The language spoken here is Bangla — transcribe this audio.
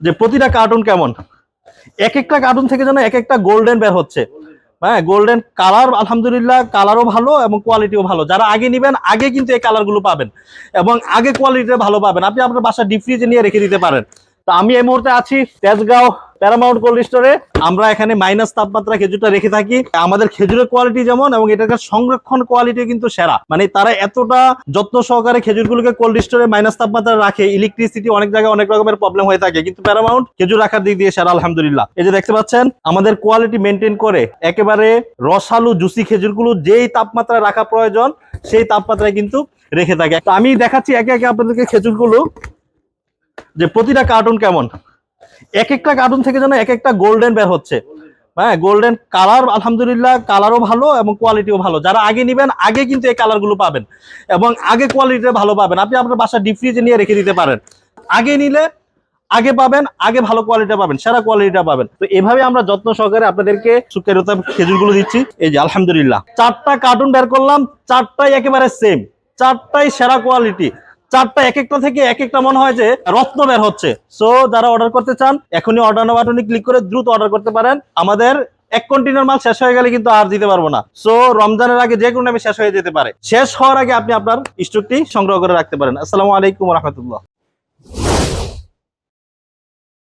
যে প্রতিটা কার্টুন কেমন? এক একটা কার্টুন থেকে যেন এক একটা গোল্ডেন বের হচ্ছে। হ্যাঁ গোল্ডেন কালার আলহামদুলিল্লাহ কালারও ভালো এবং কোয়ালিটিও ভালো। যারা আগে নেবেন, আগে কিন্তু এই কালারগুলো পাবেন এবং আগে কোয়ালিটিটা ভালো পাবেন। আপনি আপনার বাসা ডিপ ফ্রিজে নিয়ে রেখে দিতে পারেন। তো আমি এই মুহূর্তে আছি তেজগাঁও। প্যারামাউন্ট কোল্ড স্টোরে আমরা এখানে মাইনাস তাপমাত্রা খেজুরটা রেখে থাকি। আমাদের খেজুরের কোয়ালিটি যেমন এবং এটার সংরক্ষণ কোয়ালিটি কিন্তু সেরা। মানে তারা এতটা যত্ন সহকারে খেজুরগুলোকে কোল্ড স্টোরে মাইনাস তাপমাত্রা রাখে ইলেকট্রিসিটি অনেক জায়গায় অনেক রকমের প্রবলেম হয়ে থাকে। কিন্তু প্যারামাউন্ট খেজুর রাখার দিক দিয়ে সেরা, আলহামদুলিল্লাহ। এই যে দেখতে পাচ্ছেন, আমাদের কোয়ালিটি মেনটেন করে একেবারে রসালু জুসি খেজুরগুলো যেই তাপমাত্রা রাখা প্রয়োজন, সেই তাপমাত্রায় কিন্তু রেখে থাকে। তো আমি দেখাচ্ছি একে একে আপনাদেরকে খেজুরগুলো। যে প্রতিটা কার্টুন কেমন? এক একটা কার্টুন থেকে যেন এক একটা গোল্ডেন বের হচ্ছে। হ্যাঁ গোল্ডেন কালার আলহামদুলিল্লাহ কালারও ভালো এবং কোয়ালিটিও ভালো। যারা আগে নেবেন, আগে কিন্তু এই কালারগুলো পাবেন এবং আগে কোয়ালিটিটা ভালো পাবেন। আপনি আপনার বাসা ডিপ ফ্রিজে নিয়ে রেখে দিতে পারেন। আগে নিলে আগে পাবেন, আগে ভালো কোয়ালিটিটা পাবেন, সেরা কোয়ালিটিটা পাবেন। তো এভাবে আমরা যত্ন সহকারে আপনাদেরকে সুকেরতা খেজুরগুলো দিচ্ছি। এই যে, আলহামদুলিল্লাহ। চারটা কার্টুন বের করলাম, চারটাই একেবারে সেম চারটাই সেরা কোয়ালিটি চারটা এক একটা থেকে এক একটা মনে হয় যে রত্ন বের হচ্ছে। সো যারা অর্ডার করতে চান, এখনই অর্ডার বাটনে ক্লিক করে দ্রুত অর্ডার করতে পারেন। আমাদের এক কন্টেনার মাল শেষ হয়ে গেলে কিন্তু আর দিতে পারব না। সো রমজানের আগে যে কোনো নামে শেষ হয়ে যেতে পারে। শেষ হওয়ার আগে আপনি আপনার স্টকটি সংগ্রহ করে রাখতে পারেন। আসসালামু আলাইকুম রহমতুল্লাহ।